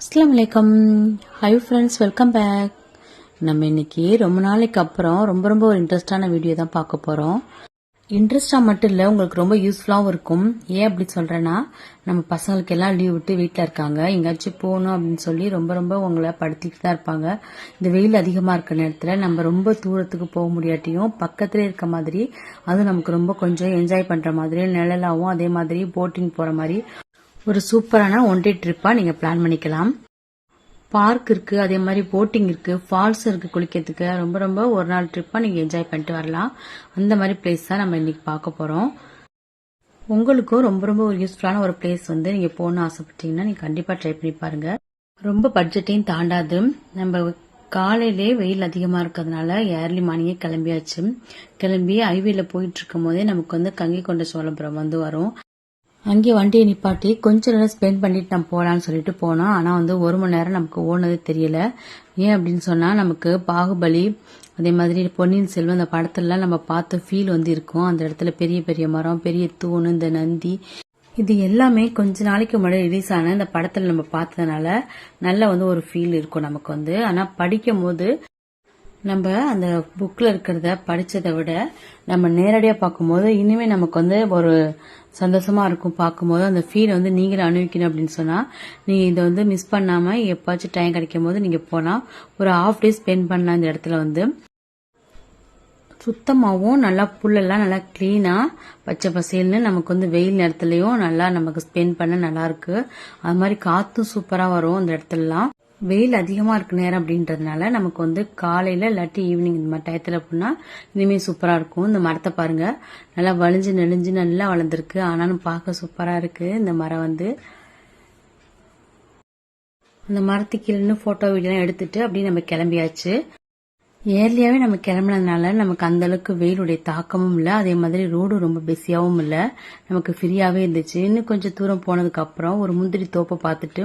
அஸ்லாம் வலைக்கம் hi friends welcome back நம்ம இன்னைக்கு ரொம்ப நாளைக்கு அப்புறம் ரொம்ப ரொம்ப ஒரு இன்ட்ரெஸ்டான வீடியோ தான் பார்க்க போகிறோம் இன்ட்ரெஸ்டாக மட்டும் இல்லை உங்களுக்கு ரொம்ப யூஸ்ஃபுல்லாகவும் இருக்கும். ஏன் அப்படி சொல்கிறேன்னா நம்ம பசங்களுக்கு எல்லாம் லீவ் விட்டு வீட்டில் இருக்காங்க. எங்கேயாச்சும் போகணும் அப்படின்னு சொல்லி ரொம்ப ரொம்ப உங்களை படுத்திட்டு தான் இருப்பாங்க. இந்த வெயில் அதிகமாக இருக்கிற நேரத்தில் நம்ம ரொம்ப தூரத்துக்கு போக முடியாட்டியும் பக்கத்துலேயே இருக்க மாதிரி அது நமக்கு ரொம்ப கொஞ்சம் என்ஜாய் பண்ணுற மாதிரி நிழலாகவும் அதே மாதிரி போட்டிங் போகிற மாதிரி ஒரு சூப்பரான ஒன் டே ட்ரிப்பாக நீங்கள் பிளான் பண்ணிக்கலாம். பார்க் இருக்கு அதே மாதிரி போட்டிங் இருக்கு ஃபால்ஸ் இருக்கு குளிக்கிறதுக்கு. ரொம்ப ரொம்ப ஒரு நாள் ட்ரிப்பாக நீங்கள் என்ஜாய் பண்ணிட்டு வரலாம். அந்த மாதிரி பிளேஸ் தான் நம்ம இன்னைக்கு பார்க்க போகிறோம் உங்களுக்கும் ரொம்ப ரொம்ப ஒரு யூஸ்ஃபுல்லான ஒரு பிளேஸ் வந்து நீங்கள் போகணும்னு ஆசைப்பட்டீங்கன்னா நீங்கள் கண்டிப்பாக ட்ரை பண்ணி பாருங்க. ரொம்ப பட்ஜெட்டையும் தாண்டாது. நம்ம காலையிலே வெயில் அதிகமாக இருக்கிறதுனால ஏர்லி மார்னிங்கே கிளம்பியாச்சு. கிளம்பி ஹைவேல போயிட்டு இருக்கும் போதே நமக்கு வந்து கங்கை கொண்ட சோழபுரம் வந்து வரும். அங்கே வண்டியை நிப்பாட்டி கொஞ்ச நேரம் ஸ்பெண்ட் பண்ணிட்டு நம்ம போகலான்னு சொல்லிட்டு போனோம். ஆனால் வந்து ஒரு மணி நேரம் நமக்கு ஓடுனது தெரியல. ஏன் அப்படின்னு சொன்னால் நமக்கு பாகுபலி அதே மாதிரி பொன்னியின் செல்வன் அந்த படத்துலலாம் நம்ம பார்த்த ஃபீல் வந்து இருக்கும். அந்த இடத்துல பெரிய பெரிய மரம் பெரிய தூண் இந்த நந்தி. இது எல்லாமே கொஞ்ச நாளைக்கு முன்னாடி ரிலீஸ் ஆன இந்த படத்தில் நம்ம பார்த்ததுனால நல்ல வந்து ஒரு ஃபீல் இருக்கும் நமக்கு வந்து. ஆனால் படிக்கும் போது நம்ம அந்த புக்கில் இருக்கிறத படித்ததை விட நம்ம நேரடியாக பார்க்கும்போது இனிமே நமக்கு வந்து ஒரு சந்தோஷமாக இருக்கும் பார்க்கும்போது அந்த ஃபீல் வந்து நீங்களும் அனுபவிக்கணும் அப்படின்னு சொன்னால் நீங்கள் இதை வந்து மிஸ் பண்ணாமல் எப்பாச்சும் டைம் கிடைக்கும் போது நீங்கள் போனால் ஒரு ஹாஃப் டே ஸ்பெண்ட் பண்ணலாம் இந்த இடத்துல வந்து. சுத்தமாகவும் நல்லா புல்லெல்லாம் நல்லா க்ளீனாக பச்சை பசேல்னு நமக்கு வந்து வெயில் நேரத்துலையும் நல்லா நமக்கு ஸ்பெண்ட் பண்ண நல்லாயிருக்கு அது மாதிரி காற்றும் சூப்பராக வரும் அந்த இடத்துலலாம். வெயில் அதிகமாக இருக்க நேரம் அப்படின்றதுனால நமக்கு வந்து காலையில் இல்லாட்டி ஈவினிங் இந்த மாதிரி டயத்தில் அப்படின்னா இனிமேல் சூப்பராக இருக்கும். இந்த மரத்தை பாருங்கள் நல்லா வலிஞ்சு நெளிஞ்சு நல்லா வளர்ந்துருக்கு. ஆனாலும் பார்க்க சூப்பராக இருக்குது இந்த மரம் வந்து அந்த மரத்துக்கு கீழே ஃபோட்டோ வீடியோலாம் எடுத்துட்டு அப்படியே நம்ம கிளம்பியாச்சு. ஏர்லியாகவே நம்ம கிளம்புனதுனால நமக்கு அந்த அளவுக்கு வெயிலுடைய தாக்கமும் இல்லை. அதே மாதிரி ரோடும் ரொம்ப பிஸியாகவும் இல்லை. நமக்கு ஃப்ரீயாகவே இருந்துச்சு. இன்னும் கொஞ்சம் தூரம் போனதுக்கு அப்புறம் ஒரு முந்திரி தோப்பை பார்த்துட்டு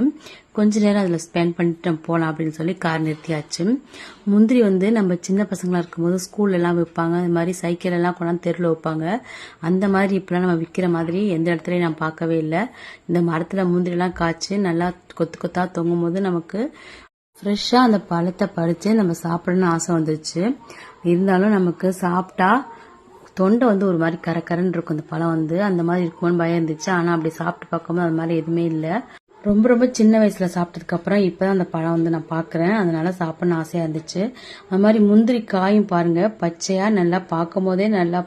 கொஞ்ச நேரம் அதில் ஸ்பெண்ட் பண்ணிட்டு நம்ம போகலாம் அப்படின்னு சொல்லி கார் நிறுத்தியாச்சு. முந்திரி வந்து நம்ம சின்ன பசங்களாக இருக்கும்போது ஸ்கூல்லலாம் விற்பாங்க அது மாதிரி சைக்கிள் எல்லாம் கொண்டாந்து தெருவில் வைப்பாங்க. அந்த மாதிரி இப்போலாம் நம்ம விற்கிற மாதிரி எந்த இடத்துலையும் நான் பார்க்கவே இல்லை. இந்த மரத்தில் முந்திரிலாம் காய்ச்சி நல்லா கொத்து கொத்தாக தொங்கும் போது நமக்கு ஃப்ரெஷ்ஷாக அந்த பழத்தை பறித்து நம்ம சாப்பிடணும்னு ஆசை வந்துருச்சு. இருந்தாலும் நமக்கு சாப்பிட்டா தொண்டை வந்து ஒரு மாதிரி கரக்கரன்னு இருக்கும். அந்த பழம் வந்து அந்த மாதிரி இருக்குமோன்னு பயம் இருந்துச்சு. ஆனால் அப்படி சாப்பிட்டு பார்க்கும்போது அது மாதிரி எதுவுமே இல்லை. ரொம்ப ரொம்ப சின்ன வயசுல சாப்பிட்டதுக்கு அப்புறம் இப்பதான் அந்த பழம் வந்து நான் பாக்குறேன் அதனால சாப்பிடணும் ஆசையா இருந்துச்சு. அது மாதிரி முந்திரி காயும் பாருங்க. பச்சையா நல்லா பார்க்கும் போதே நல்லா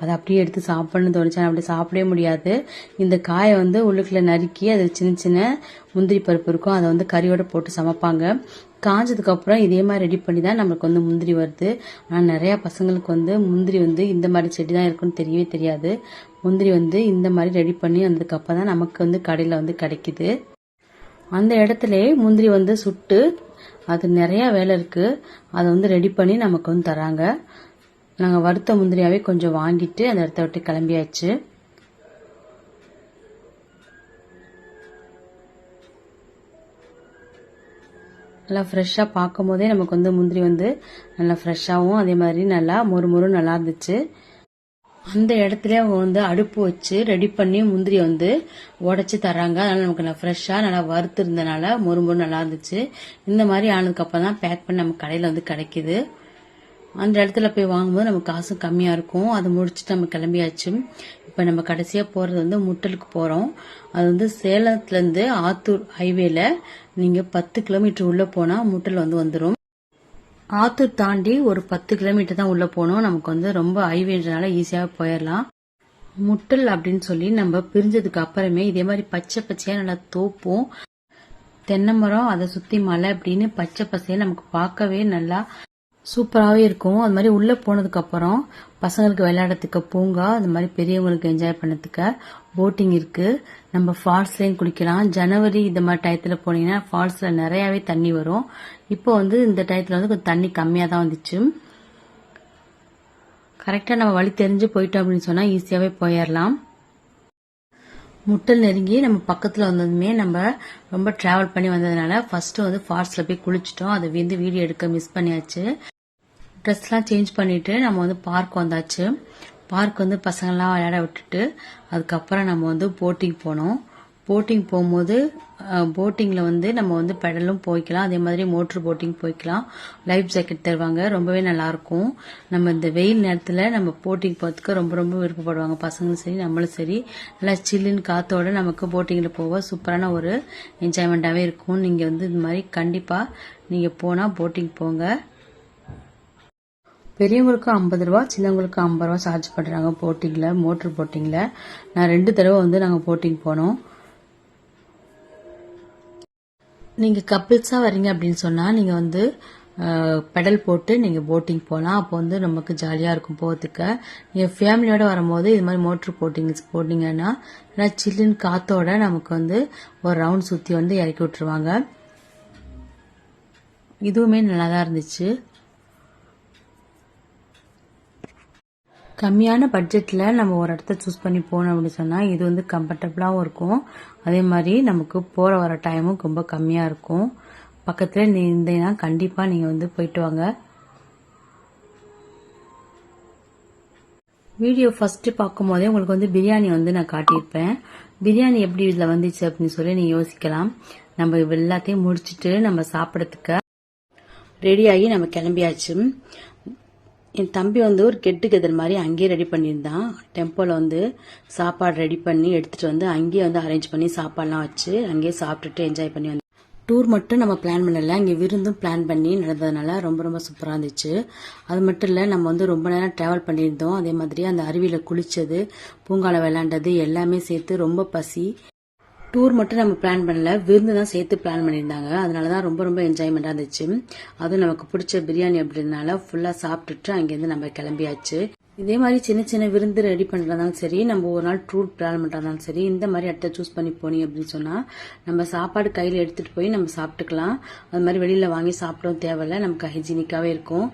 அதை அப்படியே எடுத்து சாப்பிடணும்னு தோணுச்சு. அப்படி சாப்பிடவே முடியாது. இந்த காயை வந்து உள்ளுக்குள்ள நறுக்கி அது சின்ன சின்ன முந்திரி பருப்பு இருக்கும். அதை வந்து கறியோட போட்டு சமைப்பாங்க. காஞ்சதுக்கு அப்புறம் இதே மாதிரி ரெடி பண்ணி தான் நம்மளுக்கு வந்து முந்திரி வருது. ஆனால் நிறையா பசங்களுக்கு வந்து முந்திரி வந்து இந்த மாதிரி செடி தான் இருக்குன்னு தெரியவே தெரியாது. முந்திரி வந்து இந்த மாதிரி ரெடி பண்ணி வந்ததுக்கப்புறம் தான் நமக்கு வந்து கடையில் வந்து கிடைக்குது. அந்த இடத்துல முந்திரி வந்து சுட்டு அது நிறையா வேலை இருக்கு. அதை வந்து ரெடி பண்ணி நமக்கு வந்து தராங்க. நாங்கள் வறுத்த முந்திரியாவே கொஞ்சம் வாங்கிட்டு அந்த இடத்த விட்டு கிளம்பியாச்சு. நல்லா ஃப்ரெஷ்ஷாக பார்க்கும் போதே நமக்கு வந்து முந்திரி வந்து நல்லா ஃப்ரெஷ்ஷாகவும் அதே மாதிரி நல்லா மொறு மொறு நல்லா இருந்துச்சு. அந்த இடத்துல அவங்க வந்து அடுப்பு வச்சு ரெடி பண்ணி முந்திரி வந்து உடச்சி தராங்க அதனால நமக்கு நல்லா ஃப்ரெஷ்ஷாக நல்லா வறுத்து இருந்தனால மொறு மொறு நல்லா இருந்துச்சு. இந்த மாதிரி ஆனதுக்கப்புறம் தான் பேக் பண்ணி நம்ம கடையில் வந்து கிடைக்கிது. அந்த இடத்துல போய் வாங்கும்போது நமக்கு காசும் கம்மியாக இருக்கும். அதை முடிச்சுட்டு நம்ம கிளம்பியாச்சு. இப்போ நம்ம கடைசியாக போகிறது வந்து முட்டலுக்கு போகிறோம் அது வந்து சேலத்துலேருந்து ஆத்தூர் ஹைவேல நீங்கள் பத்து கிலோமீட்டர் உள்ளே போனால் முட்டல் வந்து வந்துடும் ஆத்தூர் தாண்டி ஒரு பத்து கிலோமீட்டர் தான் உள்ளே போனோம். நமக்கு வந்து ரொம்ப ஹைவேன்றனால ஈஸியாக போயிடலாம் முட்டல் அப்படின்னு சொல்லி நம்ம பிரிஞ்சதுக்கு அப்புறமே இதே மாதிரி பச்சை பச்சையாக நல்லா தோப்பும். தென்னை மரம் அதை சுற்றி மலை அப்படின்னு பச்சை பசையை நமக்கு பார்க்கவே நல்லா சூப்பராகவே இருக்கும். அது மாதிரி உள்ளே போனதுக்கப்புறம் பசங்களுக்கு விளையாடுறதுக்கு பூங்கா அது மாதிரி பெரியவங்களுக்கு என்ஜாய் பண்ணதுக்கு போட்டிங் இருக்குது நம்ம ஃபால்ஸ்லேயும் குளிக்கலாம். ஜனவரி இந்த மாதிரி டயத்தில் போனீங்கன்னா ஃபால்ஸில் நிறையாவே தண்ணி வரும். இப்போ வந்து இந்த டயத்தில் வந்து கொஞ்சம் தண்ணி கம்மியாக தான் வந்துச்சு கரெக்டாக நம்ம வழி தெரிஞ்சு போயிட்டோம் அப்படின்னு சொன்னால் ஈஸியாகவே போயிடலாம். முட்டல் நெருங்கி நம்ம பக்கத்தில் வந்ததுமே நம்ம ரொம்ப ட்ராவல் பண்ணி வந்ததுனால ஃபஸ்ட்டு வந்து ஃபால்ஸில் போய் குளிச்சிட்டோம். அதை வந்து வீடியோ எடுக்க மிஸ் பண்ணியாச்சு. ட்ரெஸ்லாம் சேஞ்ச் பண்ணிட்டு நம்ம வந்து பார்க் வந்தாச்சு. பார்க் வந்து பசங்கள்லாம் விளையாட விட்டுட்டு அதுக்கப்புறம் நம்ம வந்து போட்டிங் போனோம். போட்டிங் போகும்போது போட்டிங்கில் வந்து நம்ம வந்து பெடலும் போய்க்கலாம். அதே மாதிரி மோட்ரு போட்டிங் போய்க்கலாம். லைஃப் ஜாக்கெட் தருவாங்க. ரொம்பவே நல்லாயிருக்கும். நம்ம இந்த வெயில் நேரத்தில் நம்ம போட்டிங் போகிறதுக்கு ரொம்ப ரொம்ப விருப்பப்படுவாங்க. பசங்களும் சரி நம்மளும் சரி. நல்லா சில்லுன்னு காத்தோட நமக்கு போட்டிங்கில் போக சூப்பரான ஒரு என்ஜாய்மெண்ட்டாகவே இருக்கும். நீங்கள் வந்து இது மாதிரி கண்டிப்பாக நீங்கள் போனால் போட்டிங் போங்க. பெரியவங்களுக்கு ஐம்பது ரூபா சின்னவங்களுக்கு ஐம்பது ரூபா சார்ஜ் பண்ணுறாங்க போட்டிங்கில் மோட்ரு போட்டிங்கில் நான் ரெண்டு தடவை வந்து நாங்கள் போட்டிங் போனோம். நீங்கள் கப்பிள்ஸாக வரீங்க அப்படின்னு சொன்னால் நீங்கள் வந்து பெடல் போட்டு நீங்கள் போட்டிங் போகலாம் அப்போ வந்து நமக்கு ஜாலியாக இருக்கும் போகிறதுக்கு நீங்கள் ஃபேமிலியோடு வரும்போது இது மாதிரி மோட்ரு போட்டிங் போட்டிங்கன்னா ஏன்னா சில்லுன்னு காத்தோட நமக்கு வந்து ஒரு ரவுண்ட் சுற்றி வந்து இறக்கி விட்டுருவாங்க. இதுவுமே நல்லா தான் இருந்துச்சு. கம்மியான பட்ஜெட்டில் நம்ம ஒரு இடத்த சூஸ் பண்ணி போனோம் அப்படின்னு சொன்னால் இது வந்து கம்ஃபர்டபுளாகவும் இருக்கும். அதே மாதிரி நமக்கு போகிற வர டைமும் ரொம்ப கம்மியாக இருக்கும். பக்கத்தில் நீ இருந்தீங்கன்னா கண்டிப்பாக நீங்கள் வந்து போயிட்டு வாங்க. வீடியோ ஃபஸ்ட்டு பார்க்கும்போதே உங்களுக்கு வந்து பிரியாணி வந்து நான் காட்டியிருப்பேன். பிரியாணி எப்படி இதில் வந்துச்சு அப்படின்னு சொல்லி நீங்கள் யோசிக்கலாம். நம்ம எல்லாத்தையும் முடிச்சுட்டு நம்ம சாப்பிட்றதுக்கு ரெடியாகி நம்ம கிளம்பியாச்சு. என் தம்பி வந்து ஒரு கெட்டு கெதர் மாதிரி அங்கேயே ரெடி பண்ணியிருந்தான். டெம்போவில் வந்து சாப்பாடு ரெடி பண்ணி எடுத்துகிட்டு வந்து அங்கேயே வந்து அரேஞ்ச் பண்ணி சாப்பாடுலாம் வச்சு அங்கேயே சாப்பிட்டுட்டு என்ஜாய் பண்ணி வந்து டூர் மட்டும் நம்ம பிளான் பண்ணல. இங்கே விருந்தும் பிளான் பண்ணி நடந்ததுனால ரொம்ப ரொம்ப சூப்பராக இருந்துச்சு. அது மட்டும் இல்லை நம்ம வந்து ரொம்ப நேரம் ட்ராவல் பண்ணியிருந்தோம். அதே மாதிரி அந்த அருவியில் குளித்தது பூங்கால விளாண்டது எல்லாமே சேர்த்து ரொம்ப பசி. டூர் மட்டும் நம்ம பிளான் பண்ணல. விருந்து தான் சேர்த்து பிளான் பண்ணியிருந்தாங்க. அதனால தான் ரொம்ப ரொம்ப என்ஜாய்மெண்ட்டாக இருந்துச்சு. அதுவும் நமக்கு பிடிச்ச பிரியாணி அப்படின்றனால ஃபுல்லாக சாப்பிட்டுட்டு அங்கேருந்து நம்ம கிளம்பியாச்சு. இதே மாதிரி சின்ன சின்ன விருந்து ரெடி பண்ணுறதாலும் சரி நம்ம ஒரு நாள் டூர் பிளான் பண்ணுறதாலும் சரி இந்த மாதிரி இடத்த சூஸ் பண்ணி போனீங்க அப்படின்னு சொன்னால் நம்ம சாப்பாடு கையில் எடுத்துகிட்டு போய் நம்ம சாப்பிட்டுக்கலாம். அது மாதிரி வெளியில் வாங்கி சாப்பிடவும் தேவையில்ல. நமக்கு ஹைஜீனிக்காகவே இருக்கும்.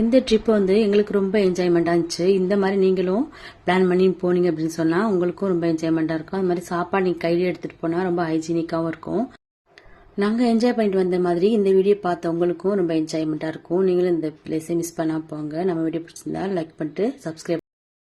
இந்த ட்ரிப் வந்து எங்களுக்கு ரொம்ப என்ஜாய்மெண்ட்டாக இருந்துச்சு. இந்த மாதிரி நீங்களும் பிளான் பண்ணி போனீங்க அப்படின்னு சொன்னால் உங்களுக்கும் ரொம்ப என்ஜாய்மெண்ட்டாக இருக்கும். அது மாதிரி சாப்பாடு நீங்கள் கையில் எடுத்துகிட்டு போனால் ரொம்ப ஹைஜீனிக்காகவும் இருக்கும். நாங்கள் என்ஜாய் பண்ணிட்டு வந்த மாதிரி இந்த வீடியோ பார்த்த உங்களுக்கும் ரொம்ப என்ஜாய்மெண்ட்டாக இருக்கும். நீங்களும் இந்த பிளேஸை மிஸ் பண்ணால் போங்க. நம்ம வீடியோ பிடிச்சிருந்தா லைக் பண்ணிட்டு சப்ஸ்கிரைப்